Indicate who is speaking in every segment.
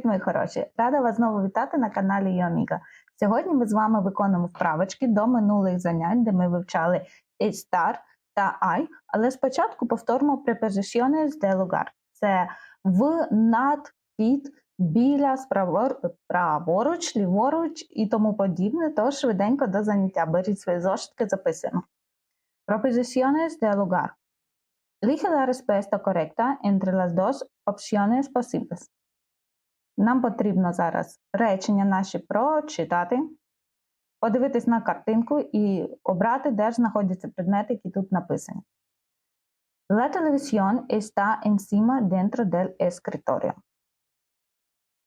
Speaker 1: Привіт, мої хороші! Рада вас знову вітати на каналі Йоміга. Сьогодні ми з вами виконуємо вправочки до минулих занять, де ми вивчали estar та I, але спочатку повторимо preposiciones de lugar. Це в, над, під, біля, праворуч, ліворуч і тому подібне, тож швиденько до заняття. Беріть свої зошитки, записуємо. Preposiciones de lugar. Elige la respuesta correcta entre las dos opciones posibles. Нам потрібно зараз речення наші прочитати, подивитись на картинку і обрати, де ж знаходяться предмети, які тут написані. La televisión está encima dentro del escritorio.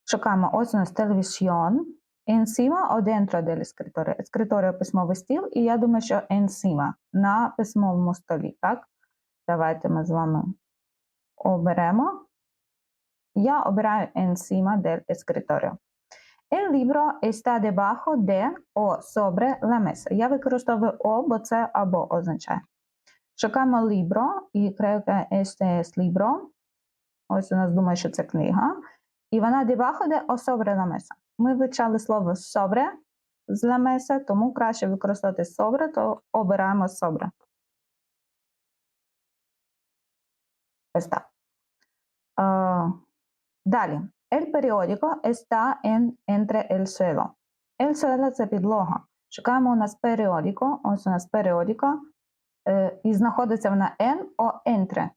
Speaker 1: Шукаємо ось у нас телевізіон. Encima o dentro del escritorio. Escritorio – письмовий стіл, і я думаю, що encima – на письмовому столі. Так? Давайте ми з вами оберемо. Я обираю encima del escritorio. El libro está debajo de o sobre la mesa. Я використовую о, бо це або означає. Шукаємо libro і creo que este es libro. Ось у нас думає, що це книга. І вона debajo de o sobre la mesa. Ми вивчали слово sobre з la mesa, тому краще використовувати sobre, то обираємо sobre. Ось так. Далі. El periódico está en, entre el suelo. El suelo – це підлога. Шукаємо у нас періодіко. Ось у нас періодіка. Е, і знаходиться вона en о entre.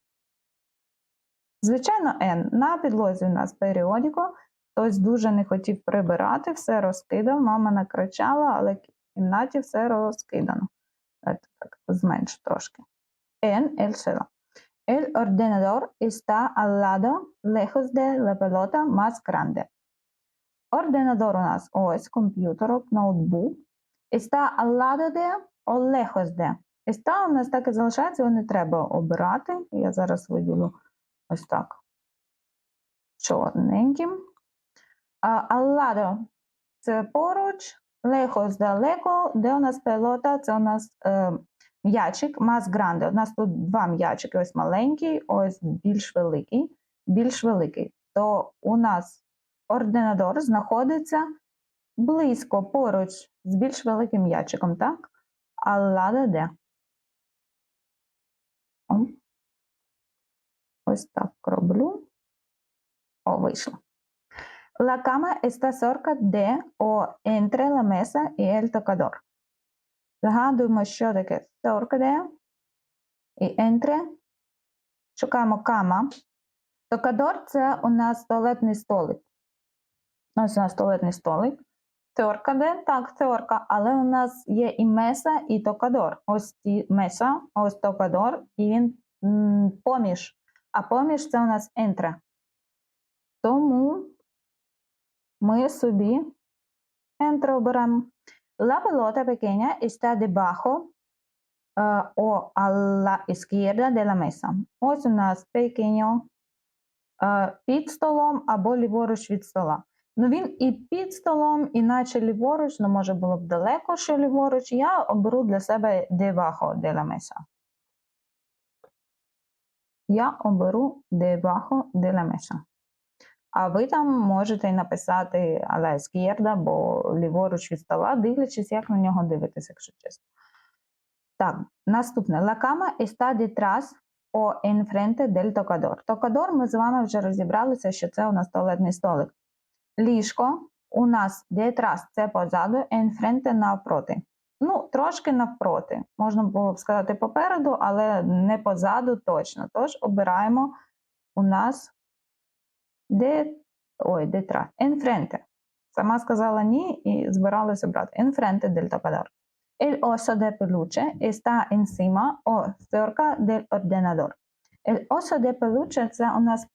Speaker 1: Звичайно, n. На підлозі у нас періодіко. Хтось дуже не хотів прибирати, все розкидав. Мама накричала, але в кімнаті все розкидано. Давайте так, зменшу трошки. En el suelo. El ordenador está al lado, lejos de la pelota más grande. Ординадор у нас ось комп'ютерок, ноутбук. Está al lado de о lejos de. Está у нас так і залишається, його не треба обирати. Я зараз виділю ось так. Чорненьким. Al lado – це поруч, lejos далеко, де у нас пелота, це у нас е, М'ячик мас гранде. У нас тут два м'ячики, ось маленький, ось більш великий, більш великий. То у нас ординадор знаходиться близько поруч з більш великим м'ячиком, так? А лада де? Ось так роблю. О, вийшло. La cama está cerca de o entre la mesa y el tocador. Згадуємо, що таке торкаде і ентре. Шукаємо кама. Токадор це у нас туалетний столик. Ось у нас туалетний столик. Торкаде, так, торка, але у нас є і меса, і токадор. Ось ті меса, ось токадор, і він поміж. А поміж це у нас ентре. Тому ми собі ентре оберемо. La pelota pequeña está debajo uh, o a la izquierda de la mesa. Ось у нас pequeño uh, під столом або ліворуч від стола. Ну він і під столом, іначе ліворуч, ну може було б далеко, що ліворуч. Я оберу для себе debajo de la mesa. Я оберу debajo de la mesa. А ви там можете написати «Ала ескєрда» або ліворуч від стола, дивлячись, як на нього дивитися, якщо чесно. Так, наступне. La cama está detrás o enfrente del tocador. Токадор ми з вами вже розібралися, що це у нас туалетний столик. Ліжко у нас detrás – це позаду, enfrente – навпроти. Ну, трошки навпроти. Можна було б сказати попереду, але не позаду точно. Tож обираємо у нас де, ой, detrás, enfrente. Сама сказала ні і збиралася брати. Enfrente del tocador. El oso de peluche está encima o cerca del ordenador. El oso de peluche – це у нас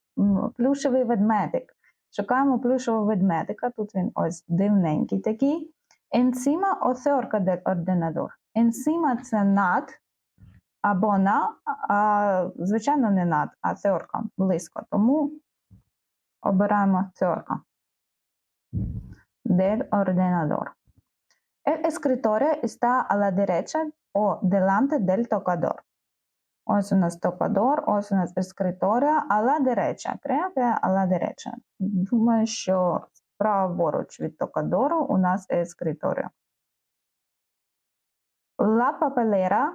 Speaker 1: плюшевий ведмедик. Шукаємо плюшевого ведмедика. Тут він ось дивненький такий. Encima o cerca del ordenador. Encima – це над або на, а, звичайно, не над, а cerca, близько. Тому Обираємо cerca del ordenador. El escritorio está a la derecha o delante del tocador. Ось у нас токадор, ось у нас ескриторія, ала дереча. Крепе, ала дереча. Думаю, що праворуч від токадору у нас ескриторія. La papelera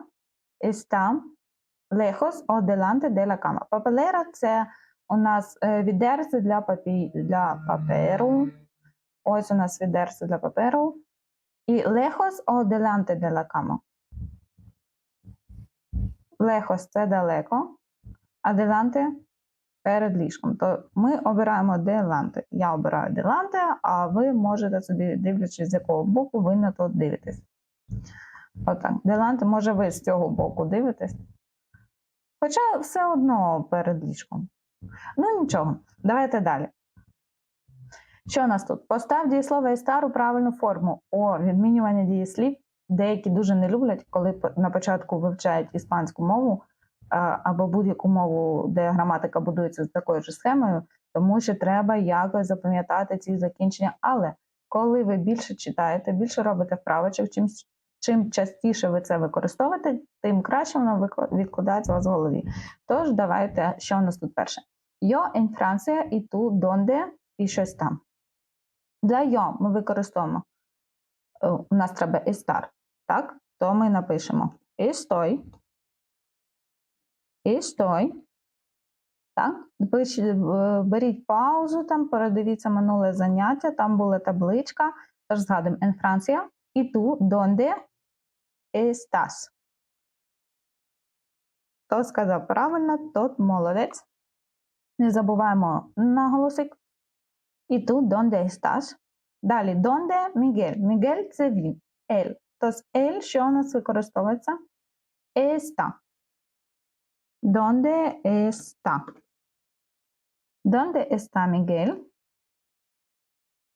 Speaker 1: está lejos o delante de la cama. Papelera – це у нас е, відерце для, папі... для паперу. Ось у нас відерце для паперу. І lejos o delante de la cama. Lejos – це далеко, а delante – перед ліжком. То ми обираємо delante. Я обираю delante, а ви можете собі, дивлячись, з якого боку ви на то дивитесь. Отак. Деланте, може, ви з цього боку дивитесь. Хоча все одно перед ліжком. Ну нічого, давайте далі. Що у нас тут? Постав дієслово і стару правильну форму. О, відмінювання дієслів. Деякі дуже не люблять, коли на початку вивчають іспанську мову або будь-яку мову, де граматика будується з такою ж схемою, тому що треба якось запам'ятати ці закінчення. Але коли ви більше читаєте, більше робите вправочок, чим, чим частіше ви це використовуєте, тим краще воно відкладається у вас в голові. Тож давайте, що у нас тут перше? Yo en Francia і tu donde і щось там. Для yo ми використовуємо. е, У нас треба estar, так? То ми напишемо estoy. Estoy. Так? Е, Беріть паузу, там передивіться минуле заняття, там була табличка. Тож згадуємо en Francia і tu donde estás. Хто сказав правильно, тот молодець. Не забуваємо наголосик. І тут donde estás. Далі, donde Miguel. Miguel – це він. Ель. Тож ель, що у нас використовується? Está. Donde está. Donde está Miguel?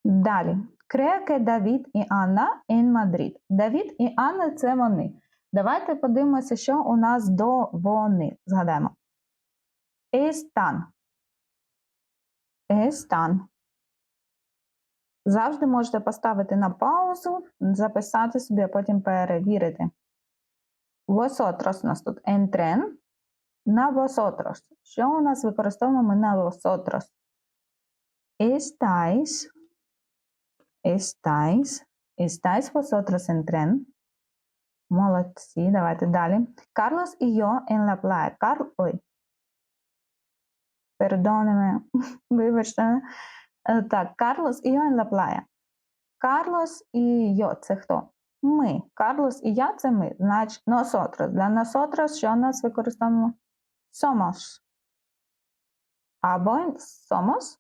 Speaker 1: Далі. Que David і Анна en Madrid. Давід і Анна – це вони. Давайте подивимося, що у нас до вони. Згадаємо. Están. Están. Завжди можете поставити на паузу, записати собі, а потім перевірити. Vosotros у нас тут entren. На vosotros. Що у нас використовуємо ми на vosotros? Estáis. Estáis. Estáis vosotros en tren. Молодці, давайте далі. Carlos і yo en la playa. Карл, ой. Пердонеме, вибачте. Е, Так, Карлос і en la. Карлос і йо це хто? Ми. Карлос і я це ми. Значить, nosotros. Для nosotros що нас використовуємо? Somos. Або somos.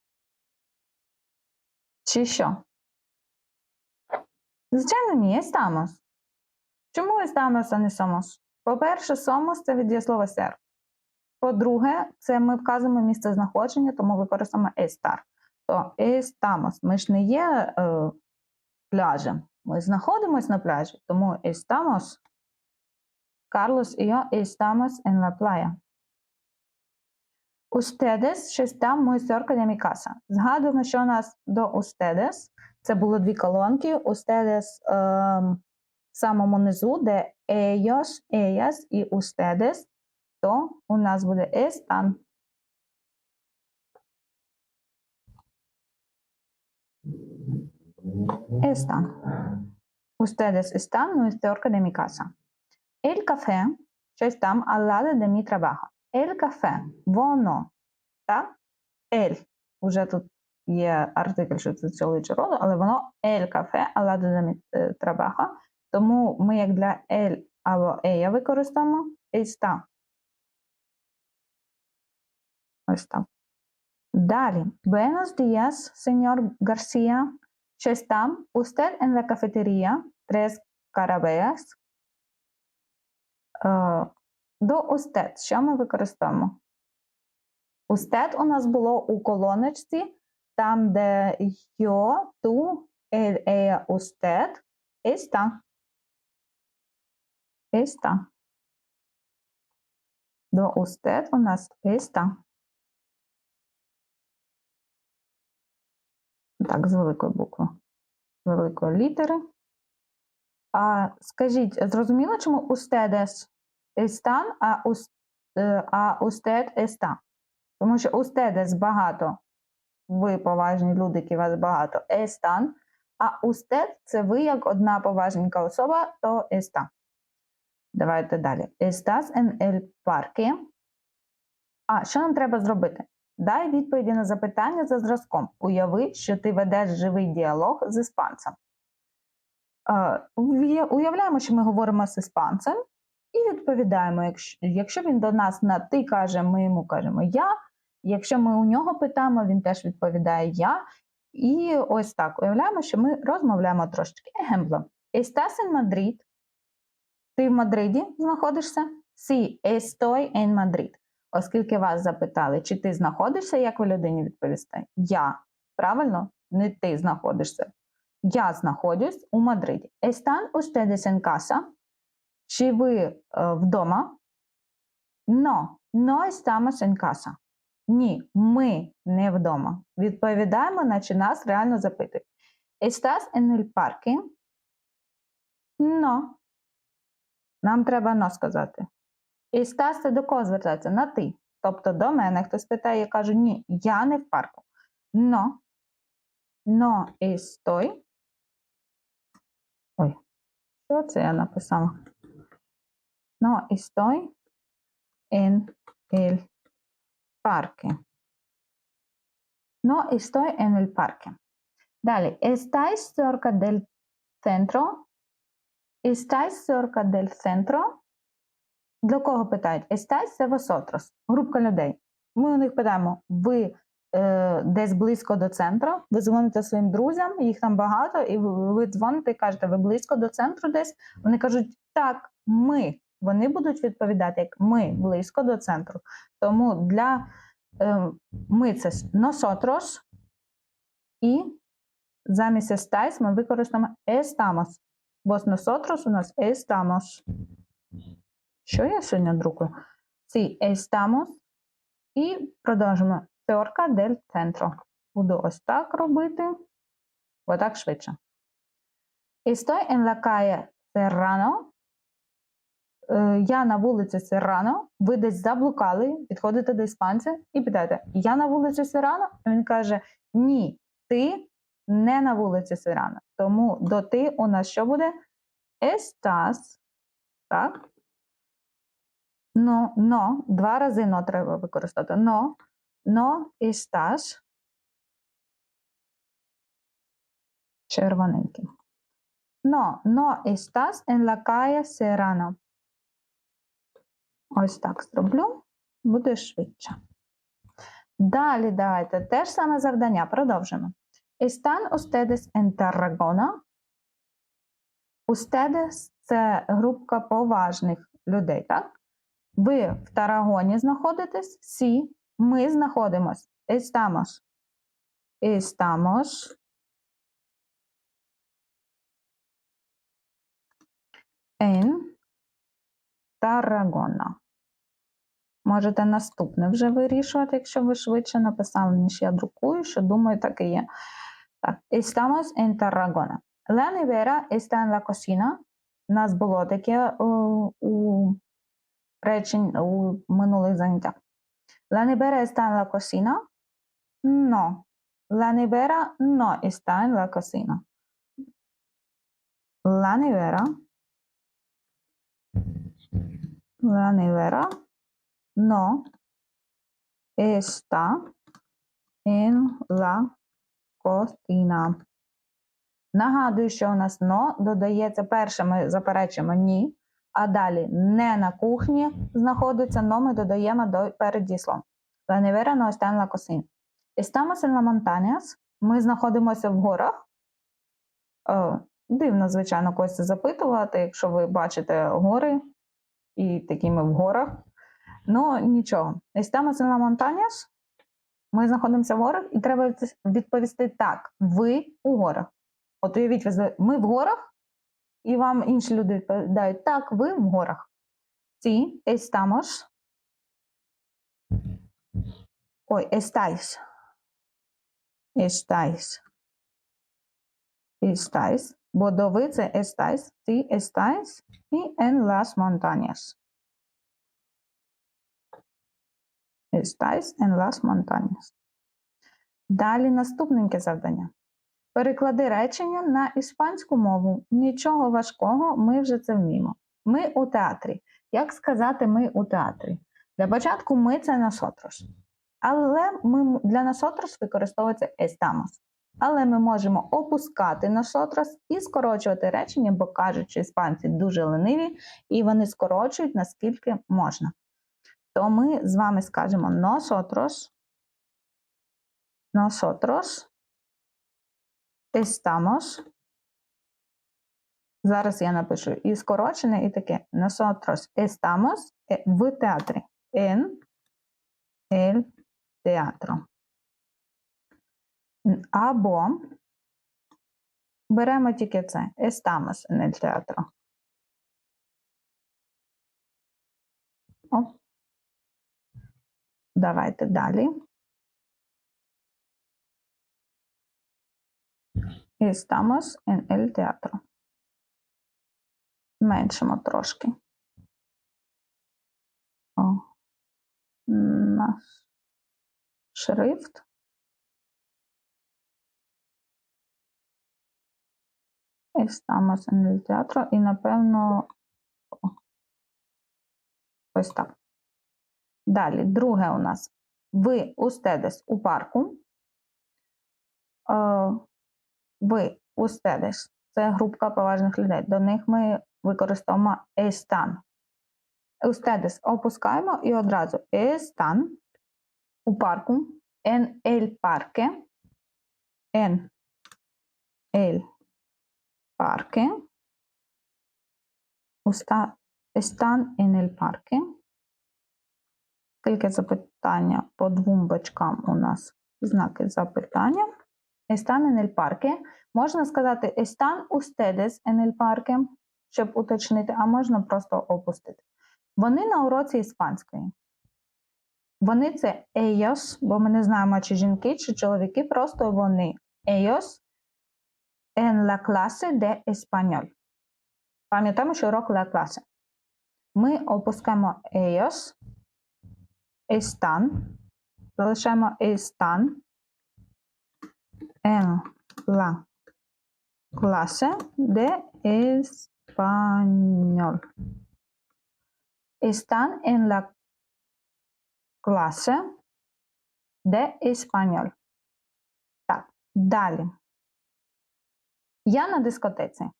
Speaker 1: Чи що? Звичайно, ні, estamos. Чому estamos, а не somos? По-перше, somos – це від дієслова ser. По-друге, це ми вказуємо місце знаходження, тому використаємо estar. То estamos. Ми ж не є е, пляжем. Ми знаходимося на пляжі, тому estamos. Carlos y yo estamos en la playa. Ustedes щось там muy cerca de mi casa. Згадуємо, що у нас до ustedes. Це було дві колонки. Ustedes ем, в самому низу, де ellos, ellas і ustedes, то у нас буде. Están. Ustedes están muy cerca de mi casa. El café, щось там de mi trabajo. El café, воно, так? El. Уже тут є артикль, що це чоловіче роду, але воно el café al lado de е, trabajo. Тому ми як для або ella використаємо está. Ось так. Далі. Buenos días, señor García. Щось там. Usted en la cafetería. Tres carabellas. Е, До usted. Що ми використовуємо? Usted у нас було у колоночці, там, де yo, tú, él, ella, usted, está. Está. До usted у нас está. Так, з великої букви. З великої літери. А скажіть, зрозуміло, чому ustedes están, а ус- е, а usted está. Тому що ustedes багато, ви поважні люди, які вас багато, están, а usted – це ви як одна поважненька особа, то está. Давайте далі. Estás en el parque. А, що нам треба зробити? Дай відповіді на запитання за зразком. Уяви, що ти ведеш живий діалог з іспанцем. Е, Уявляємо, що ми говоримо з іспанцем і відповідаємо, якщо, він до нас на ти каже, ми йому кажемо я. Якщо ми у нього питаємо, він теж відповідає я. І ось так уявляємо, що ми розмовляємо трошечки. Егемпло. Estás en Madrid? Ти в Мадриді знаходишся? Sí, estoy en Madrid. Оскільки вас запитали, чи ти знаходишся, як ви людині відповісти? Я. Правильно? Не ти знаходишся. Я знаходжусь у Мадриді. Están ustedes en casa? Чи ви е, вдома? No, no estamos en casa. Ні, ми не вдома. Відповідаємо, наче нас реально запитують. Estás en el parque? No. Нам треба но сказати. Estás – це до кого звертається? На ти. Тобто до мене хтось питає, я кажу, ні, я не в парку. No. No estoy. Ой, що це я написала? No estoy en el parque. No estoy en el parque. Далі. ¿Estáis cerca del centro? ¿Estáis cerca del centro? Для кого питають? ¿Estáis це vosotros? Групка людей. Ми у них питаємо, ви е, десь близько до центру, ви дзвоните своїм друзям, їх там багато, і ви, ви дзвоните і кажете, ви близько до центру десь. Вони кажуть, так, ми. Вони будуть відповідати, як ми близько до центру. Тому для е, ми це nosotros, і замість estáis ми використаємо estamos. Бо nosotros у нас estamos. Що я сьогодні друкую? Sí, estamos. І продовжимо. Cerca del centro. Буду ось так робити. Отак швидше. Estoy en la calle. Е, Я на вулиці Серрано. Ви десь заблукали, підходите до іспанця і питаєте: Я на вулиці Серрано? Він каже: Ні, ти не на вулиці Серрано. Тому до ти у нас що буде? Estás. Так? No, no, два рази но треба використати. No, no estás. Червоненький. No, no estás en la calle Serrano. Ось так зроблю, буде швидше. Далі давайте те ж саме завдання. Продовжимо. Están ustedes en Tarragona? Ustedes – це групка поважних людей, так? Ви в Тарагоні знаходитесь? Сі. Ми знаходимось. Estamos. Estamos. En Таррагона. Можете наступне вже вирішувати, якщо ви швидше написали, ніж я друкую, що думаю, так і є. Так, estamos en Tarragona. La nevera está en la cocina. У нас було таке у речень у минулих заняттях. Nevera no está en la cocina. La nevera La nevera no está en la cocina. Нагадую, що у нас но додається перше, ми заперечуємо ні, а далі не на кухні знаходиться, но ми додаємо до перед дієсловом. La nevera no está en la. Ми знаходимося в горах. Е, Дивно, звичайно, когось це запитувати, якщо ви бачите гори і такі ми в горах. Ну, нічого. Estamos en montañas. Ми знаходимося в горах, і треба відповісти так: ви у горах. От уявіть, ми в горах, і вам інші люди відповідають так, ви в горах. Sí, estamos. Ой, estáis. Estáis. Estáis. Бо до ви це estáis. Sí, estáis. І en las montañas. Estáis en las montañas. Далі наступненьке завдання. Переклади речення на іспанську мову. Нічого важкого, ми вже це вміємо. Ми у театрі. Як сказати ми у театрі? Для початку ми це nosotros. Але ми, для nosotros використовується estamos. Але ми можемо опускати nosotros і скорочувати речення, бо кажуть, що іспанці дуже лениві, і вони скорочують наскільки можна. То ми з вами скажемо nosotros, nosotros estamos. Зараз я напишу і скорочене, і таке. Nosotros estamos е, в театрі. En el teatro. Або беремо тільки це. Estamos en el teatro. О. Давайте далі. Estamos en el teatro. Зменшимо трошки. О. Наш шрифт. Estamos en el teatro і, напевно, ось так. Далі, друге у нас. Ви устедес у парку. Ви устедес. Це групка поважних людей. До них ми використовуємо están. Устедес опускаємо і одразу están у парку. En el parque. En el parque. Están en el parque. Скільки запитання по двом бачкам у нас знаки запитання. Están en el parque. Можна сказати están ustedes en el parque, щоб уточнити, а можна просто опустити. Вони на уроці іспанської. Вони це ellos, бо ми не знаємо, чи жінки, чи чоловіки, просто вони. Ellos en la clase de español. Пам'ятаємо, що урок la clase. Ми опускаємо ellos, están, залишаємо están en la clase de español. Están en la clase de español. Так, далі. Я на дискотеці.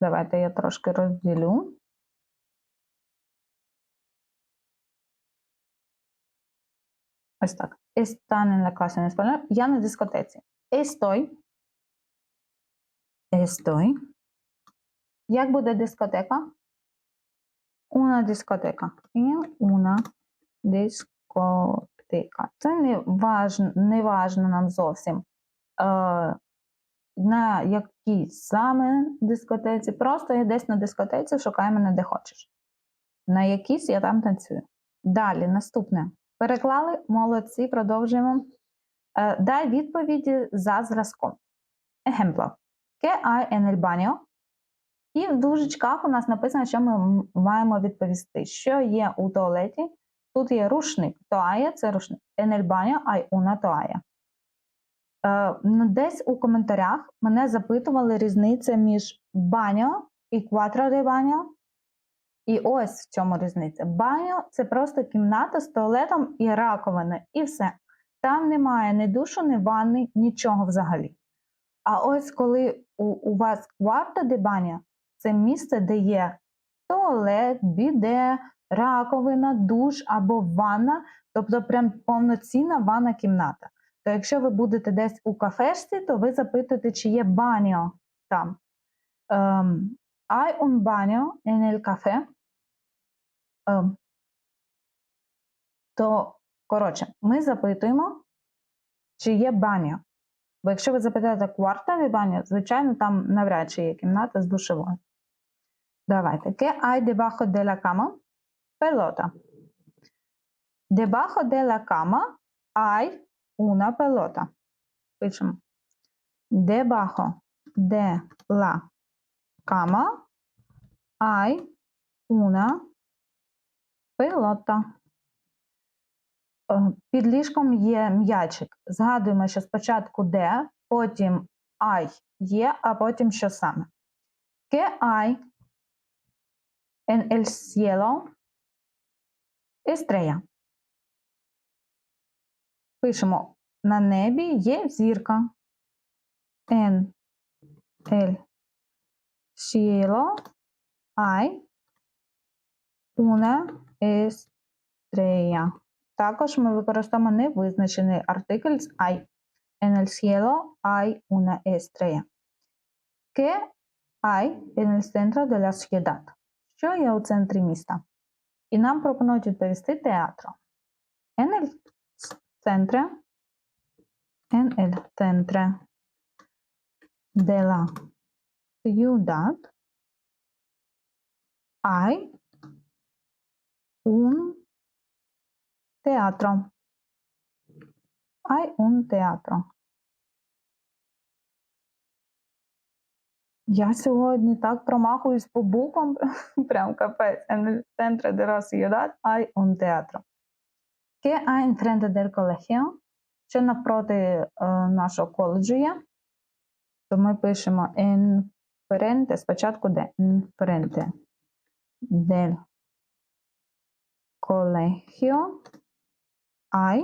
Speaker 1: Давайте я трошки розділю. Ось так. Están en la clase de español. Я на дискотеці. Estoy. Estoy. Як буде дискотека? Una дискотека. Una дискотека. Це не важно, не важно нам зовсім. Е, на якій саме дискотеці. Просто я десь на дискотеці, шукай мене де хочеш. На якійсь я там танцюю. Далі, наступне. Переклали, молодці, продовжуємо. Е, дай відповіді за зразком. ¿Qué hay en el? І в дужечках у нас написано, що ми маємо відповісти. Що є у туалеті? Тут є рушник. Тоая це рушник. En el baño hay. Е, десь у коментарях мене запитували різницю між баньо і кватро де баньо. І ось в чому різниця. Баньо це просто кімната з туалетом і раковина, і все. Там немає ні душу, ні ванни, нічого взагалі. А ось коли у, у вас кварта де баня, це місце, де є туалет, біде, раковина, душ або ванна, тобто прям повноцінна ванна кімната. То якщо ви будете десь у кафешці, то ви запитуєте, чи є баньо там. Ем, Hay un baño en. Ем, то, коротше, ми запитуємо, чи є баня. Бо якщо ви запитаєте кварта де баня, звичайно, там навряд чи є кімната з душовою. Давайте. ¿Qué hay debajo de la cama? Pelota. Debajo de la cama hay una pelota. Пишемо. Debajo de la cama hay una pelota. Е, Під ліжком є м'ячик. Згадуємо, що спочатку де, потім I є, а потім що саме. ¿Qué hay en el cielo? Estrella. Пишемо на небі є зірка. En el cielo hay una estrella. Також ми використовуємо невизначений артикль з hay. En el cielo hay una estrella. ¿Qué hay en el centro de la ciudad? Що є у центрі міста? І нам пропонують відповісти театру. En el centro, en el centro de la ciudad hay un teatro. Hay un teatro. Я сьогодні так промахуюсь по буквам, прям капець. En el centro de la ciudad hay un teatro. ¿Qué hay enfrente del colegio? Що навпроти е, нашого коледжу є? То ми пишемо enfrente, спочатку де? Enfrente del colegio hay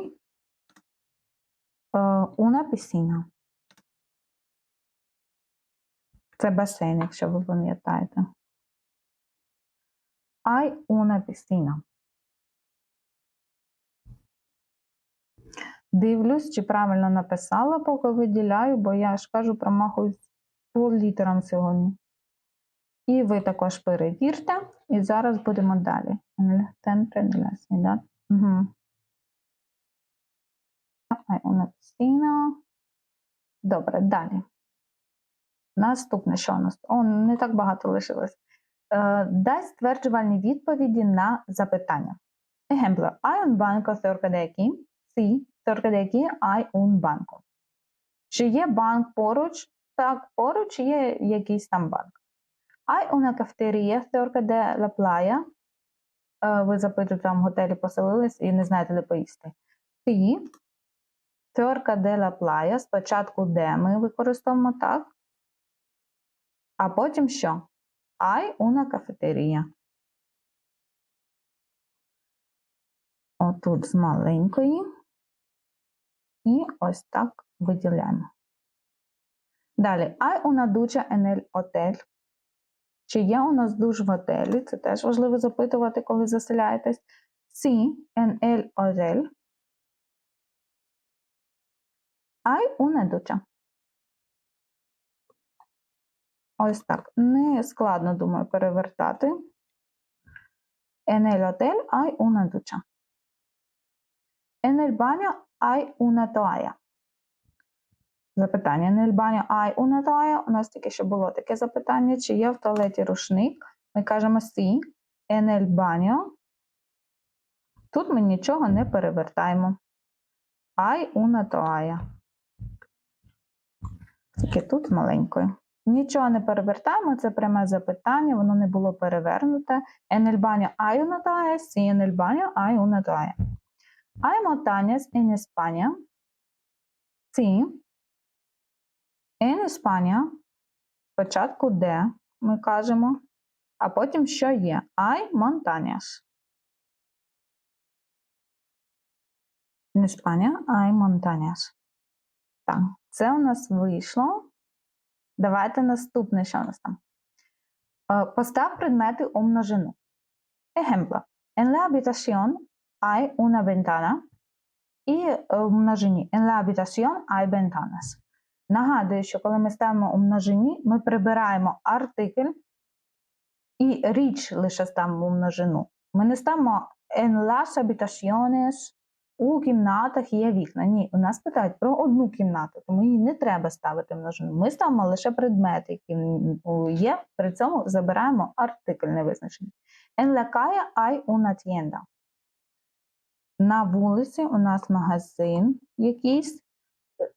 Speaker 1: е, una piscina. Це басейн, якщо ви пам'ятаєте. Hay una piscina. Дивлюсь, чи правильно написала, поки виділяю, бо я ж кажу, промахуюсь по літерам сьогодні. І ви також перевірте, і зараз будемо далі. Piscina. Добре, далі. Наступне, що у нас? О, не так багато лишилось. Е, дай стверджувальні відповіді на запитання. Ejemplo, hay un banco cerca de aquí? Sí, cerca de aquí banco. Чи є банк поруч? Так, поруч є якийсь там банк. Hay una cafetería cerca de la playa? Ви запитуєте, там в готелі поселились і не знаєте, де поїсти. Sí, cerca de la playa. Спочатку де ми використовуємо так. А потім що? Hay una cafetería. Отут з маленької. І ось так виділяємо. Далі, hay una ducha en el hotel. Чи є у нас душ в готелі? Це теж важливо запитувати, коли заселяєтесь. En el hotel. Hay una ducha. Ось так. Не складно, думаю, перевертати. En el hotel hay una ducha. En el baño hay. Запитання. Hay una toalla. У нас тільки що було таке запитання. Чи є в туалеті рушник? Ми кажемо. En el baño. Тут ми нічого не перевертаємо. Una toalla. Тільки тут маленькою. Нічого не перевертаємо, це пряме запитання, воно не було перевернуте. En el baño hay una toalla, sí, en el baño hay una En España. Спочатку де ми кажемо, а потім що є? Hay montañas. España hay montañas. Так, це у нас вийшло. Давайте наступне, що у нас там. Е, Постав предмети у множину. Ejemplo. En la habitación hay una ventana. І е, в множині. En la habitación hay ventanas. Нагадую, що коли ми ставимо у множині, ми прибираємо артикль і річ лише ставимо у множину. Ми не ставимо en las habitaciones, у кімнатах є вікна. Ні, у нас питають про одну кімнату, тому її не треба ставити множину. Ми ставимо лише предмети, які є. При цьому забираємо артикль невизначений. En la calle hay una tienda. На вулиці у нас магазин якийсь.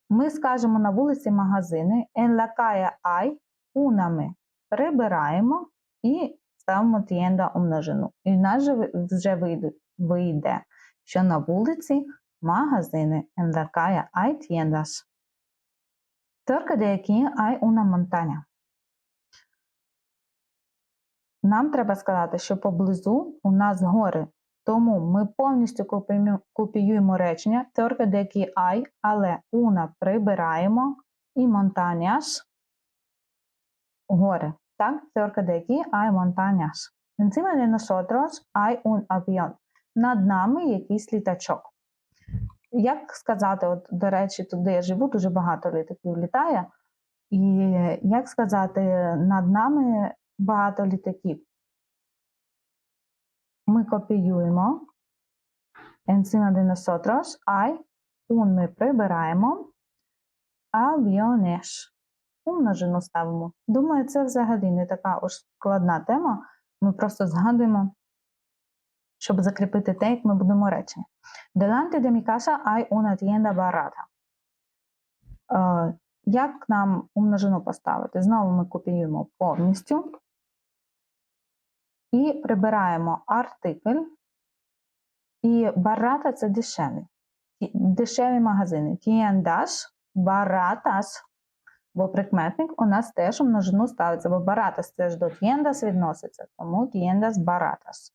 Speaker 1: Ми скажемо на вулиці магазини. En la calle hay una ми прибираємо і ставимо tienda у множину. І в нас вже вийде, що на вулиці магазини. En la calle hay tiendas. Cerca de aquí una montaña. Нам треба сказати, що поблизу у нас гори. Тому ми повністю копіюємо, речення de aquí hay, але una прибираємо і montañas гори. Так, de aquí hay montañas. Encima de nosotros hay un avión. Над нами якийсь літачок. Як сказати, от, до речі, тут, де я живу, дуже багато літаків літає. І як сказати, над нами багато літаків. Ми копіюємо encima de nosotros hay un ми прибираємо aviones. У множину ставимо. Думаю, це взагалі не така уж складна тема. Ми просто згадуємо, щоб закріпити те, як ми будемо речення. Delante de mi casa hay una tienda як нам у множину поставити? Знову ми копіюємо повністю і прибираємо артикль. І барата це дешеві. Дешеві магазини. Tiendas баратас. Бо прикметник у нас теж у множину ставиться, бо баратас це ж до tiendas відноситься, тому tiendas baratas.